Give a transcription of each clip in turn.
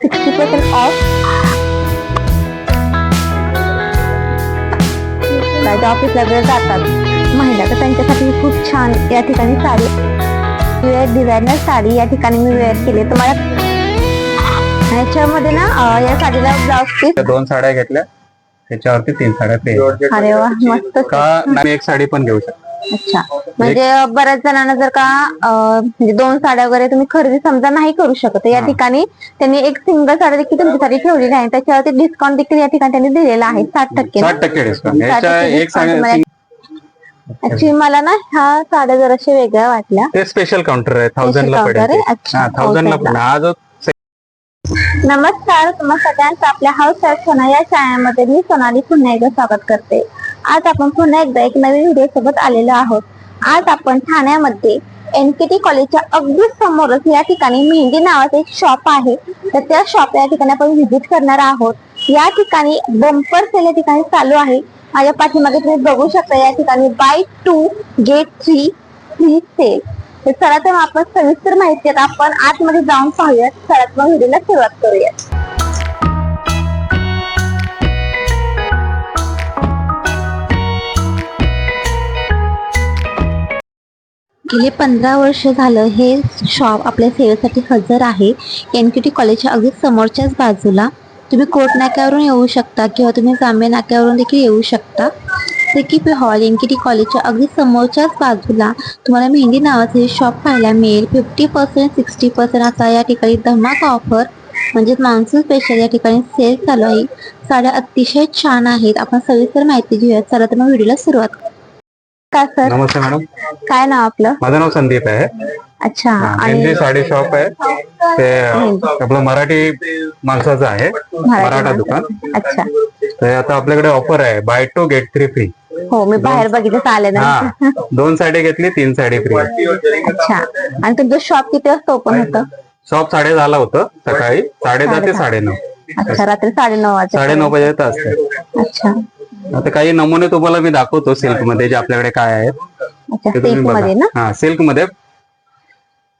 Sixty percent of काय ऑफिसला वगैरे जातात. महिला तर त्यांच्यासाठी खूप छान या ठिकाणी साडी. वेअर डिझायनर साडी या ठिकाणी मी वेअर केली. तुम्हाला ह्याच्यामध्ये ना या साडीला ब्लाउज पीस दोन साड्या घेतल्या. त्याच्यावरती तीन साड्या अरे वा मस्त. का नाही एक साडी पण घेऊ शकता. अच्छा म्हणजे बऱ्याच जणांना जर का अं, म्हणजे दोन साड्या वगैरे तुम्ही खरेदी समजा नाही करू शकत या. ठिकाणी त्यांनी एक सिंगल साडी देखील तुमच्यासाठी ठेवलेली आहे त्याच्यावरती डिस्काउंट देखील या ठिकाणी त्यांनी दिलेला आहे साठ टक्के साठ टक्के डिस्काउंट साठ याच्या टक्के एक discount साडी ऍक्च्युली मला ना ह्या साड्या जराशा वेगळ्या वाटल्या ते स्पेशल काउंटर आहे थाउजंड ला counter पडेल आहे? ते. अच्छा, थाउजंड ला 1000 ला. पडेल जो नमस्कार तुम्हा सगळ्यांचं आपल्या हाऊस साहेब सोना या शाळेमध्ये मी सोनाली पुन्हा एकदा स्वागत करते आज आपण पुन्हा एकदा एक नवीन व्हिडिओ सोबत आलेलो आहोत. आज आपण ठाण्यामध्ये एनकेटी कॉलेजच्या अगदी समोरच या ठिकाणी मेहंदी नावाचं एक शॉप आहे. तर त्या शॉप या ठिकाणी आपण व्हिजिट करणार आहोत. या ठिकाणी बंपर सेल या ठिकाणी चालू आहे. माझ्या पाठीमागे तुम्ही बघू शकता या ठिकाणी buy two get three three sale तर चला तर आपण सविस्तर माहिती आपण आतमध्ये जाऊन पाहूयात. चला मग व्हिडिओला सुरुवात करूयात. गेले पंधरा वर्ष झालं हे शॉप आपल्या सेवेसाठी हजर आहे. एन के टी कॉलेजच्या अगदी समोरच्याच बाजूला. तुम्ही कोट नाक्यावरून येऊ शकता किंवा तुम्ही जांभे नाक्यावरून देखील येऊ शकता. सेकिपी हॉल एन के टी कॉलेजच्या अगदी समोरच्याच बाजूला. तुम्हाला मेहंदी नावाचं हे शॉप पाहायला मिळेल. फिफ्टी पर्सेंट सिक्स्टी पर्सेंट असा या ठिकाणी धमाका ऑफर म्हणजेच मान्सून स्पेशल या ठिकाणी सेल चालू आहे. साड्या अतिशय छान आहेत. आपण सविस्तर माहिती घेऊयात. चला तर मग व्हिडिओला सुरुवात करू. का सर? नमस्ते मॅडम. काय नाव आपलं? माझं नाव संदीप आहे. अच्छा आणि साडी शॉप आहे. ते आपलं मराठी माणसाचं आहे. मराठा. दुकान. अच्छा. तर आता आपल्याकडे ऑफर आहे. Buy two get three free हो मी बाहेर बघितलं आले ना? हा दोन साडी घेतली तीन साडी फ्री अच्छा. आणि तुमचं शॉप किती वाजता ओपन होतं? शॉप साडे दहाला होतं सकाळी. साडे दहा ते साडे नऊ. अच्छा रात्री साडेनऊ वाजता. साडे नऊ पर्यंत असते. अच्छा. आता काही नमुने तुम्हाला मी दाखवतो सिल्कमध्ये जे आपल्याकडे काय आहेत. ते तुम्ही बघा. हा सिल्कमध्ये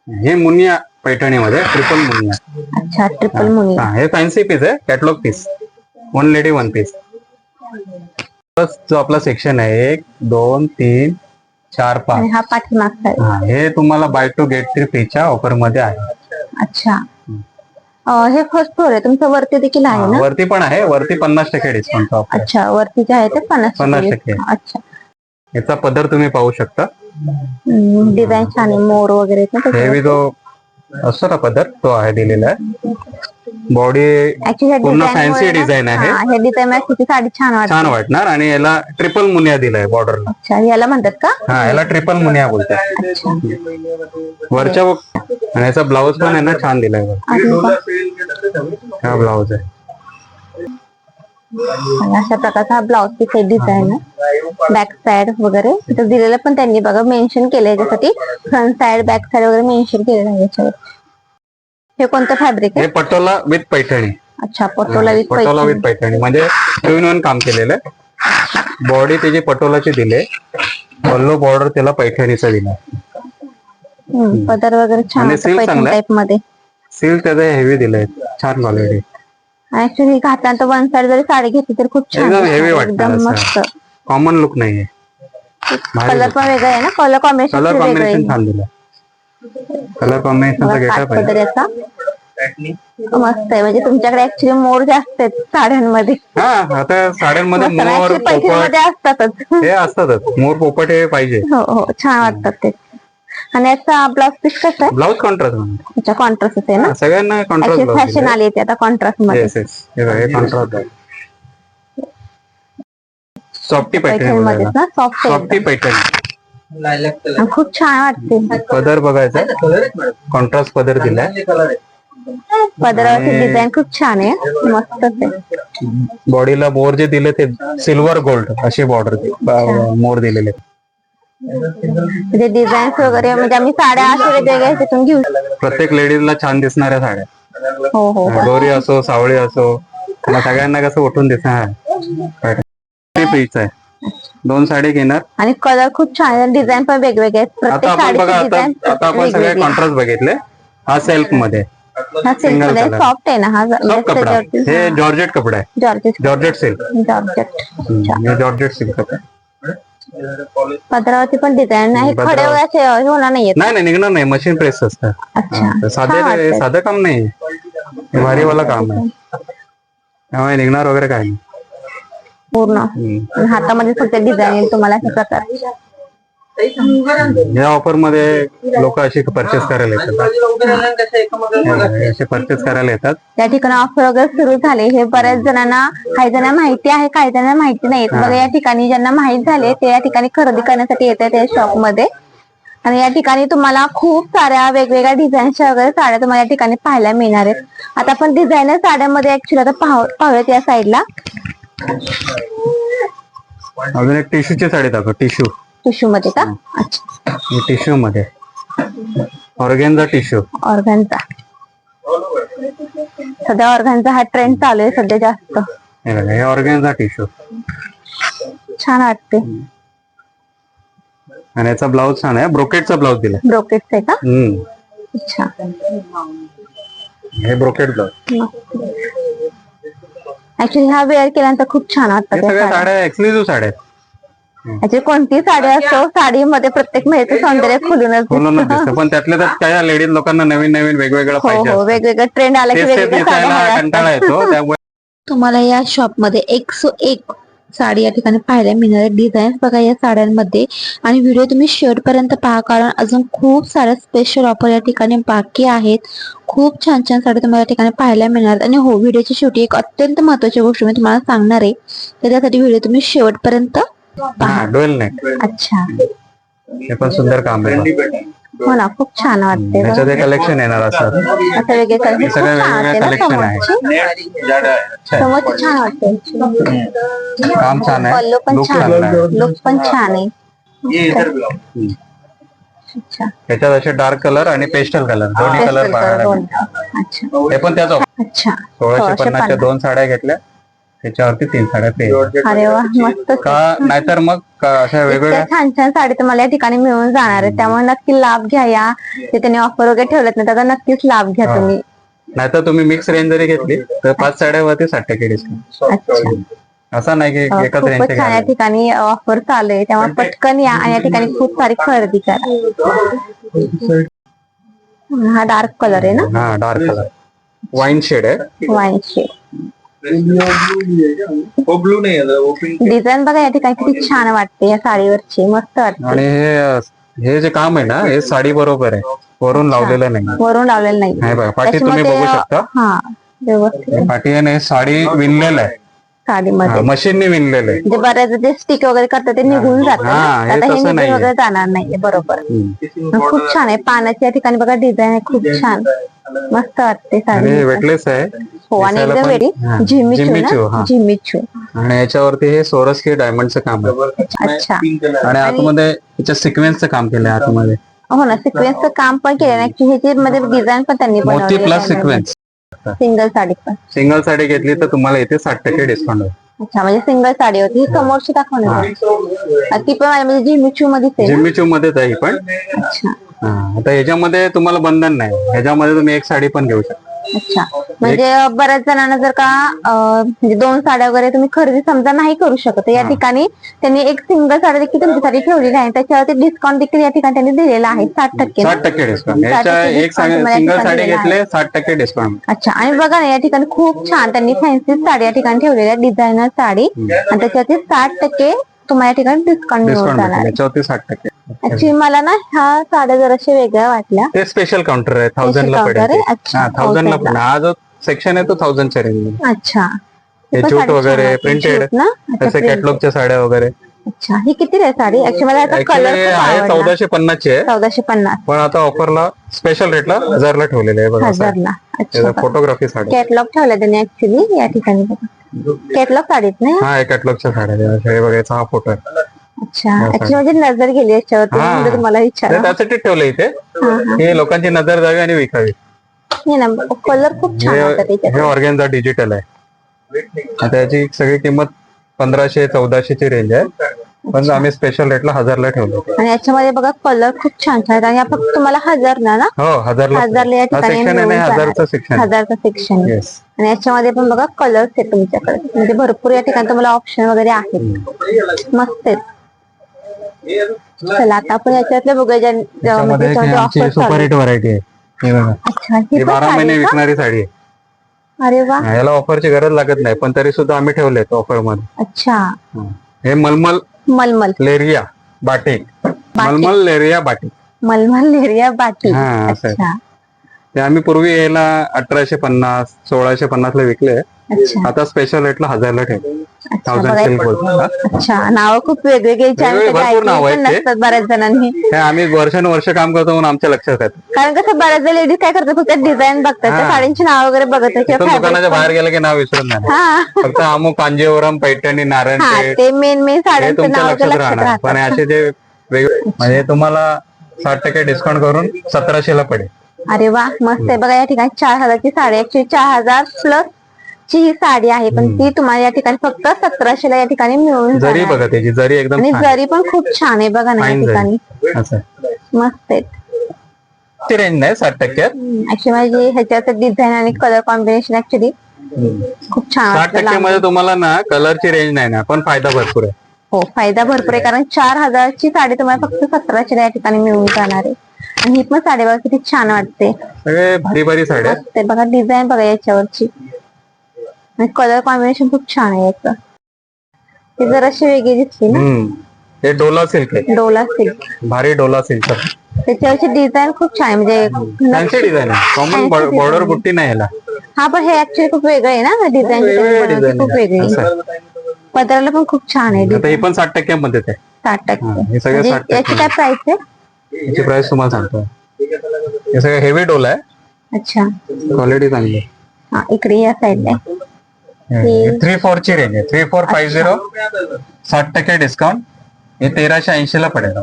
हे मुनिया पैठणीमध्ये ट्रिपल मुनिया. अच्छा ट्रिपल मुनी हा हे फॅन्सी पीस आहे catalogue piece one lady one piece जो आपला सेक्शन आहे एक दोन तीन चार पाच. हा पाठीमागचा. हा हे तुम्हाला बाय टू गेट थ्री फ्रीच्या ऑफरमध्ये आहे. अच्छा. हे फर्स्ट फ्लोर आहे. तुमचं वरती देखील आहे ना? वरती पण आहे. वरती पन्नास टक्के डिस्काउंट अच्छा वरती जे आहे ते पन्नास पन्नास टक्के. अच्छा. याचा पदर तुम्ही पाहू शकता. डिझाईन छान आहे. मोर वगैरे. हेवी जो असतो ना पदर तो आहे दिलेला आहे. बॉडी पूर्ण फॅन्सी डिझाईन आहे. हा, डिझाईन किती साडी छान वाटते छान वाटणार आणि याला ट्रिपल मुनिया दिलाय बॉर्डरला अच्छा याला म्हणतात का? हा याला ट्रिपल मुनिया बोलतात. वरच्या आणि याचा ब्लाऊज पण आहे ना छान दिलाय. हा ब्लाऊज आहे. अशा प्रकारचा हा ब्लाउज पीस आहे डिझाईन बॅक साइड वगैरे. दिलेलं पण त्यांनी बघा मेन्शन केलंय याच्यासाठी फ्रंट साइड बॅक साइड वगैरे मेन्शन केलेलं आहे याच्यावर. हे कोणतं फॅब्रिक हे आहे पटोला विथ पैठणी. अच्छा पटोला विथ पटोला विथ पैठणी. म्हणजे टू इन वन काम केलेलं आहे. बॉडी त्याची पटोलाची दिले पल्लो बॉर्डर त्याला पैठणीचा दिला पदर वगैरे छान आणि silk चांगलं आहे. टाइपमध्ये. सिल्क त्याचं हेवी दिलंय. छान क्वालिटी ऍक्च्युली घातल्यानंतर वन साइड जरी साडी घेतली तर खूप छान एकदम दिसणार. heavy वाटणार एकदम असं. मस्त. कॉमन लुक नाहीये. कलर पण वेगळा आहे ना? कलर कॉम्बिनेशन कलर वेगळं कॉम्बिनेशन आहे. छान दिलं कलर कॉम्बिनेशनचा गेटअप आहे मस्त आहे म्हणजे तुमच्याकडे ऍक्च्युली मोर जास्त आहेत साड्यांमध्ये. हा आता साड्यांमध्ये मोर पोपट पैठणीमध्ये असतातच. हे असतातच. मोर पोपट हे पाहिजे. हो हो छान वाटतात ते. आणि याचा ब्लाउज पीस कसा आहे? ब्लाऊज कॉन्ट्रास्ट अच्छा कॉन्ट्रास्ट आहे ना? सगळ्यांना कॉन्ट्रास्ट अशी ब्लाऊज फॅशन आली आहे आता कॉन्ट्रास्टमध्ये येस येस हे कॉन्ट्रास्ट आहे. सॉफ्टी पैठण पैठणी मध्ये बघायला ना सॉफ्ट सॉफ्टी पैठणी. खूप छान वाटते. पदर बघायचा कॉन्ट्रास्ट पदर दिलाय. पदरावरची डिझाईन खूप छान आहे. मस्तच आहे. बॉडीला मोर जे दिले ते सिल्वर गोल्ड अशी बॉर्डर मोर दिलेले. म्हणजे डिझाईन्स वगैरे म्हणजे आम्ही साड्या अशा वेगवेगळ्या ह्याच्यातून घेऊ प्रत्येक लेडीजला छान दिसणाऱ्या साड्या. हो हो. हो. गोरी असो सावळी असो सगळ्यांना कसं उठून दिसणार. आहे. दोन साडी घेणार. आणि कलर खूप छान आहे. डिझाईन पण वेगवेगळे आहेत. आता प्रत्येक आपण बघा साडीची आता डिझाईन आता आपण सगळे वेगवेगळी कॉन्ट्रास्ट बघितले. हा सेल्फमध्ये. हा सिल्क Single मध्ये. color. सॉफ्ट आहे ना हा? सब कपडा. हे जॉर्जेट कपडा आहे. जॉर्जेट जॉर्जेट सिल्क जॉर्जेट हे जॉर्जेट सिल्क आहे. पदरावरती पण डिझाईन आहे. पदरावर- खडे वगैरे असे होणार नाही नाही निघणार नाही. मशीन प्रेस असतं अच्छा. साधे छान वाटतंय. साधं काम नाही. भारीवाला काम आहे. त्यामुळे निघणार वगैरे काय नाही. पूर्ण. हातामध्ये फक्त डिझाईन येईल तुम्हाला अशा प्रकार. या ऑफरमध्ये लोक अशी परचेस करायला येतात. असे परचेस करायला येतात. त्या ठिकाणी ऑफर वगैरे सुरू झाले. हे बऱ्याच जणांना काही जणांना माहिती आहे काही जणांना माहिती नाही. बघा या ठिकाणी ज्यांना माहीत झाले ते या ठिकाणी खरेदी करण्यासाठी येतात या शॉपमध्ये. आणि या ठिकाणी तुम्हाला खूप साऱ्या वेगवेगळ्या डिझाईनच्या वगैरे साड्या तुम्हाला या ठिकाणी पाहायला मिळणार आहेत. आता आपण डिझायनर साड्यामध्ये ऍक्च्युली आता पाहू पाहूयात या साईडला अजून एक टिश्यूची साडी दाखव टिश्यू. टिश्यू मध्ये का अच्छा. टिश्यू मध्ये ऑर्गेनचा टिश्यू. ऑर्गनचा सध्या ऑर्गनचा हा ट्रेंड चालू आहे सध्या जास्त. हे बघा हे ऑर्गेनचा टिश्यू. छान वाटते आणि याचा ब्लाऊज छान आहे. ब्रोकेटचा ब्लाऊज दिला ब्रोकेटच आहे का? हम्म. अच्छा. हे ब्रोकेट ब्लाऊज. ऍक्च्युली हा वेअर केल्यानंतर खूप छान वाटतं हे सगळ्या साड्या. साड्या एक्सक्लुझिव्ह साड्या आहेत कोणती साडी असो साडीमध्ये प्रत्येक महिलेचं सौंदर्य खुलूनच बोलूनच दिसतं. दिसतं पण त्यातल्या त्यात काय लेडीज लोकांना नवीन नवीन वेगवेगळं हो पाहिजे हो असतं. वेगवेगळं ट्रेंड आला की तेच तेच वेगवेगळ्या साड्या दिसायला हव्या कंटाळा. येतो त्यामुळे तुम्हाला या शॉपमध्ये एक सो एक साडी या ठिकाणी पाहायला मिळणार आहे डिझाईन बघा या साड्यांमध्ये. आणि व्हिडिओ तुम्ही शेवट पर्यंत पहा कारण अजून खूप साऱ्या स्पेशल ऑफर या ठिकाणी बाकी आहेत. खूप छान छान साड्या तुम्हाला या ठिकाणी पाहायला मिळणार. आहेत. आणि हो व्हिडिओच्या शेवटी एक अत्यंत महत्वाची गोष्ट मी तुम्हाला सांगणार आहे. तर त्यासाठी व्हिडिओ तुम्ही शेवटपर्यंत अच्छा. हे पण सुंदर काम आहे. हो ना खूप छान वाटते बघा. त्याच्यात कलेक्शन येणार असतात. असं वेगळे कलर हे खूप सगळं छान वाटते वेगवेगळं ना collection आहे. समोरची? समोरची छान वाटते. काम छान आहे. पल्लू पण लुक छान चांगला आहे. लुक पण छान आहे. अच्छा. त्याच्यात असे डार्क कलर आणि पेस्टल कलर दोन्ही कलर color पाहायला दोन. मिळतात. अच्छा. हे पण त्याच अच्छा. सोळाशे पन्नासच्या पन्नास. दोन साड्या घेतल्या. त्याच्यावरती तीन साड्या फ्री अरे वा मस्त. का नाहीतर मग का अशा वेगवेगळ्या छान छान साडी तुम्हाला या ठिकाणी मिळून जाणार आहे त्यामुळे नक्की लाभ घ्या या. ते त्यांनी ऑफर वगैरे ठेवलेत ना त्याचा नक्कीच लाभ घ्या. तुम्ही. नाहीतर तुम्ही मिक्स रेंज जरी घेतली तर पाच साड्यावरती साठ टक्के डिस्काउंट अच्छा. असं नाही की एकाच खूपच रेंजचे छान या ठिकाणी ऑफर चालू आहे. त्यामुळे पटकन या आणि या ठिकाणी खूप सारी खरेदी करा. हा डार्क कलर आहे ना? हा डार्क कलर वाईन शेड आहे. वाईन शेड वो ब्लू नहीं है वो डिझाईन बघा या ठिकाणी किती छान वाटते या साडीवरची मस्त वाटते. आणि हे अं, हे जे काम आहे ना हे साडी बरोबर आहे. वरून लावलेलं नाही. वरून लावलेलं नाही. हे बघा पाठी तुम्ही बघू शकता. हा व्यवस्थित पाठी आहे ना हे साडी विणलेलं आहे. साडीमध्ये. मशीनने विणलेलं आहे. म्हणजे बऱ्याच जे स्टिक वगैरे करतात ते निघून जातात. हा, हे आता हे तसं निघून नाहीये. वगैरे जाणार नाही बरोबर. हम्म. खूप छान आहे. पानाची या ठिकाणी बघा डिझाईन आहे. खूप छान. मस्त वाटते आणि साडी हे वेटलेस आहे. हो आणि दिसायला एकदम पण- वेगळी हा, झिमिचू झिम्मिचू, हा. ना झिमिचू आणि याच्यावरती हे सोरस के डायमंडचं काम आहे. अच्छा. आणि आतमध्ये याच्या सिक्वेन्सचं काम केलंय आतमध्ये. हो ना सिक्वेन्सचं काम पण केलं ना ह्याची मध्ये डिझाईन पण त्यांनी मोती प्लस सिक्वेन्स सिंगल साडी पण. सिंगल साडी घेतली तर तुम्हाला इथे साठ टक्के डिस्काउंट अच्छा म्हणजे सिंगल साडी होती. ही. समोरची दाखवणार. ती पण माझ्या म्हणजे झिमिचू मध्येच आहे ना? जिम्मीचू मध्येच आहे ही पण. अच्छा. हा, आता ह्याच्यामध्ये तुम्हाला बंधन नाही. ह्याच्यामध्ये तुम्ही एक साडी पण घेऊ शकता. अच्छा. म्हणजे बऱ्याच जणांना जर का अं, म्हणजे दोन साड्या वगैरे तुम्ही खरेदी समजा नाही करू शकत या. ठिकाणी त्यांनी एक सिंगल साडी देखील तुमच्यासाठी ठेवलेली आहे. त्याच्यावरती डिस्काउंट देखील या ठिकाणी त्यांनी दिलेला आहे साठ टक्के ना? साठ टक्के डिस्काउंट साठ याच्या टक्के एक discount तुम्हाला सिंगल या साडी ठिकाणी घेतले साठ टक्के डिस्काउंट अच्छा. आणि बघा ना या ठिकाणी खूप छान त्यांनी फॅन्सी साडी या ठिकाणी ठेवलेली आहे डिझायनर साडी. आणि त्याच्यावरती साठ टक्के तुम्हाला या ठिकाणी डिस्काउंट मिळून डिस्काउंट जाणार. भेटेल आहे साठ टक्के. ऍक्च्युली मला ना ह्या साड्या जराशा वेगळ्या वाटल्या. ते स्पेशल काउंटर आहे थाउजंड ला पडेल आहे? ते. अच्छा, हा थाउजंड ला 1000 ला. पडेल. हा जो सेक्शन आहे तो थाउजंडच्या रेंज अच्छा. हे पण जूट साडी छान वगैरे. प्रिंटेड जूट ना? अच्छा. कॅटलॉगच्या साड्या वगैरे. अच्छा ही किती आहे साडी? ऍक्च्युली मला याचा Actually कलर खूप आहे आवडला. चौदाशे पन्नासची आहे. चौदाशे पन्नास. पण आता ऑफरला स्पेशल रेटला हजारला ठेवलेले आहे बघा हजारला. अच्छा. त्याचा फोटोग्राफी साडी. कॅटलॉग ठेवला त्यांनी ऍक्च्युली या ठिकाणी कॅटलॉग साडीत नाही? हा कॅटलॉगच्या साड्या आहेत. हे बघायचा हा फोटो आहे. अच्छा. ऍक्च्युली माझी नजर गेली याच्यावरती हा. म्हणजे तुम्हाला विचारा. त्यासाठी ठेवलं इथे. हे लोकांची नजर जावी आणि विकावी. हे ना कलर खूप छान होता हे त्याच्यात. हे ऑर्गेनचा डिजिटल आहे. आता याची सगळी किंमत पंधराशे चौदाशे ची रेंज आहे. पण आम्ही स्पेशल रेटला हजारला ठेवलो आणि याच्यामध्ये बघा कलर खूप छान छान आहेत. आणि फक्त तुम्हाला हजार ना ना? हो हजारला हजारला या ठिकाणी सेक्शन आहे मिळून नाही जाणार. हजारचं सेक्शन हजारचा सेक्शन येस आणि याच्यामध्ये पण बघा कलर्स आहेत तुमच्याकडे. म्हणजे भरपूर या ठिकाणी तुम्हाला ऑप्शन वगैरे आहेत. मस्त आहेत. चला आता आपण याच्यातले बघूया ज्या- त्याच्यामध्ये सुपर हिट व्हरायटी आहे. हे बघा. अच्छा ही ही पण बारा महिने साडी का? विकणारी साडी आहे. अरे वा. याला ऑफरची गरज लागत नाही पण तरी सुद्धा आम्ही ठेवलेत ऑफरमध्ये. अच्छा. हा. हे मलमल मलमल. लेरिया बाटिक मलमल लेरिया बाटिक मलमल लेरिया बाटी. हा असं आहे. अच्छा. ते आम्ही पूर्वी याला अठराशे पन्नास सोळाशे पन्नास ला विकले आता स्पेशल रेटला हजारला ठेवले. थाउजंड सिल्क बोलतो. अच्छा नाव खूप वेगवेगळी भरपूर नावं आहेत ते. बऱ्याच जणांनी. हे आम्ही वर्षानुवर्ष काम करतो म्हणून आमच्या लक्षात आहे कारण कसं बऱ्याच लेडीज काय करतात फक्त डिझाईन बघतात. त्या. साड्यांची नाव वगैरे बघत किंवा दुकानाच्या बाहेर गेलं की नाव विसरत नाही हा. फक्त अमुक कांजीवरम पैठणी हा नारायणपेठ ते मेन मेन हे साड्यांचं तुमच्या नाव लक्षात राहणार. पण असे जे वेगळे म्हणजे तुम्हाला साठ टक्के डिस्काउंट करून सतराशे ला पडेल. अरे वा मस्त आहे. बघा या ठिकाणी चार हजारची साडी ऍक्च्युली चार हजार प्लस ची ही साडी आहे. पण ती तुम्हाला या ठिकाणी फक्त सतराशे ला या ठिकाणी मिळून जरी जाणार. बघा त्याची जरी एकदम आणि छान. जरी पण खूप छान आहे बघा ना या Fine ठिकाणी. असं मस्त आहेत ती रेंज नाही साठ टक्क्यात ऍक्च्युली माझी ह्याच्यात डिझाईन आणि कलर कॉम्बिनेशन ऍक्च्युली खूप छान साठ वाटतं टक्के मध्ये तुम्हाला ना कलरची रेंज नाही ना पण फायदा भरपूर आहे. हो फायदा भरपूर आहे. कारण चार हजारची साडी तुम्हाला फक्त सतराशे या ठिकाणी मिळून जाणार आहे. आणि ही पण साडी बघा किती छान वाटते. सगळे भारी भारी साड्या आहेत. मस्त आहे बघा डिझाईन बघा याच्यावरची. आणि कलर कॉम्बिनेशन खूप छान आहे याचं. ती जराशी वेगळी दिसली ना. हम्म. हे डोला सिल्क आहे. डोला सिल्क. भारी डोला सिल्क त्याच्यावरची डिझाईन खूप छान आहे. म्हणजे फॅन्सी डिझाईन आहे. Common Fancy design. बॉर्डर बुट्टी नाही याला. हा पण हे ऍक्च्युली खूप वेगळं आहे ना. डिझाईन खूप वेगळी. पदराला पण खूप छान आहे. आता हे पण साठ टक्क्यामध्ये आहे साठ हा, टक्के हे सगळे म्हणजे याची काय प्राइस आहे? याची प्राइस तुम्हाला सांगतो. हे सगळं हेवी डोला आहे. अच्छा. क्वालिटी चांगली. आहे हा इकडे या साईडला थ्री फोर ची रेंज आहे. थ्री फोर फाईव्ह झिरो साठ टक्के डिस्काउंट हे तेराशे ऐंशी ला पडेल.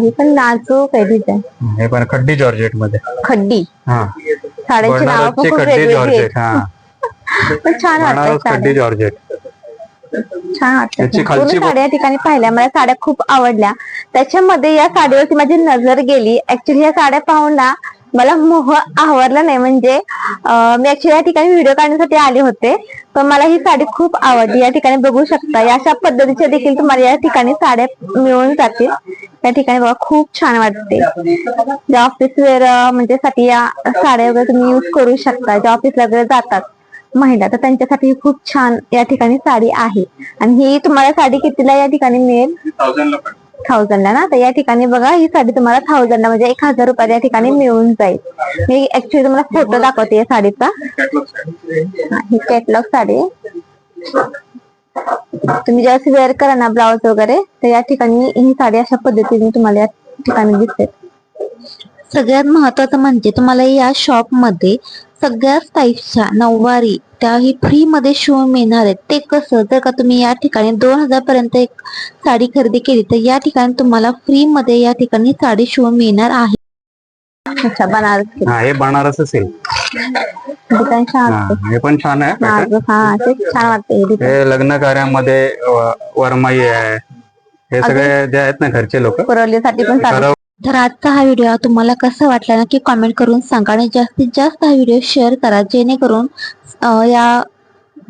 ही पण नाजूक आहे. डिझाईन हे पण खड्डी जॉर्जेटमध्ये. खड्डी. हा. साड्यांची नावं खड्डी जॉर्जेट हा. पण छान खड्डी जॉर्जेट. छान वाटतात याची साड्या या ठिकाणी पाहिल्या. मला साड्या खूप आवडल्या. त्याच्यामध्ये या साडीवरती माझी नजर गेली. ऍक्च्युली या साड्या पाहून ना मला मोह आवरला नाही. म्हणजे अं, मी ऍक्च्युली या ठिकाणी व्हिडिओ काढण्यासाठी आले होते. पण मला ही साडी खूप आवडली. या ठिकाणी बघू शकता. या अशा पद्धतीच्या देखील तुम्हाला या ठिकाणी साड्या मिळून जातील. या ठिकाणी बघा खूप छान वाटते. ज्या ऑफिस वेअर म्हणजे साठी या साड्या वगैरे तुम्ही युज करू शकता. ज्या ऑफिसला वगैरे जातात. महिला तर त्यांच्यासाठी ही खूप छान या ठिकाणी साडी आहे. आणि ही तुम्हाला साडी कितीला या ठिकाणी मिळेल? थाउजंडला ना? तर या ठिकाणी बघा ही साडी तुम्हाला थाउजंडला म्हणजे एक हजार रुपयाला या ठिकाणी मिळून जाईल. मी ऍक्च्युली तुम्हाला फोटो दाखवते या साडीचा. हा, कॅटलॉग साडी. तुम्ही जेव्हा वेअर करा ना ब्लाउज वगैरे तर या ठिकाणी ही साडी अशा पद्धतीने तुम्हाला या ठिकाणी दिसते सगळ्यात महत्वाचं म्हणजे तुम्हाला या शॉपमध्ये सगळ्याच टाईपच्या नऊवारी त्याही फ्री मध्ये शिवून मिळणार आहेत. ते कसं? जर का तुम्ही या ठिकाणी दोन हजार पर्यंत एक साडी खरेदी केली तर या ठिकाणी तुम्हाला फ्री मध्ये या ठिकाणी साडी शिवून मिळणार आहे. अच्छा बनारस. हा हे बनारस डिझाईन छान हा हे पण छान आहे pattern. हा ते छान वाटते हे हे लग्न कार्यामध्ये व- वरमाई आहे. हे सगळे जे आहेत ना घरचे लोक पुरवलीसाठी पण तर आजचा हा व्हिडिओ तुम्हाला कसा वाटला नक्की कॉमेंट करून सांगा आणि जास्तीत जास्त हा व्हिडिओ शेअर करा जेणेकरून या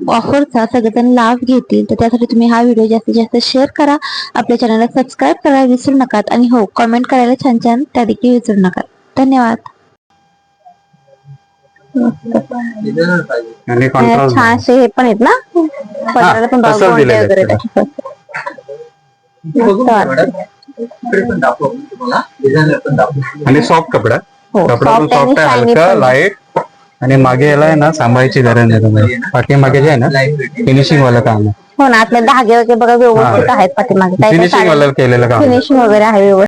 ऑफरचा सगळेजण लाभ घेतील. तर त्यासाठी तुम्ही हा व्हिडिओ जास्तीत जास्त शेअर करा. आपल्या चॅनलला सबस्क्राईब करायला विसरू नका आणि हो कमेंट करायला छान छान त्या देखील विसरू नका धन्यवाद. छान असे हे पण आहेत ना? पण आहे वगैरे पण दाखव तुम्हाला. पण दाखव आणि सॉफ्ट कपडा. हो, कपडा पण soft आणि सॉफ्ट आहे shiny हलका पण. लाइट आणि मागे याला आहे ना सांभाळायची गरज नाही तुम्ही पाठी मागे जे आहे ना लाइट वेट फिनिशिंग वाला काम आहे. हो ना आपले धागे वगैरे बघा व्यवस्थित आहेत पाठीमागे काय फिनिशिंग वाला केलेलं काम आहे. फिनिशिंग वगैरे आहे व्यवस्थित.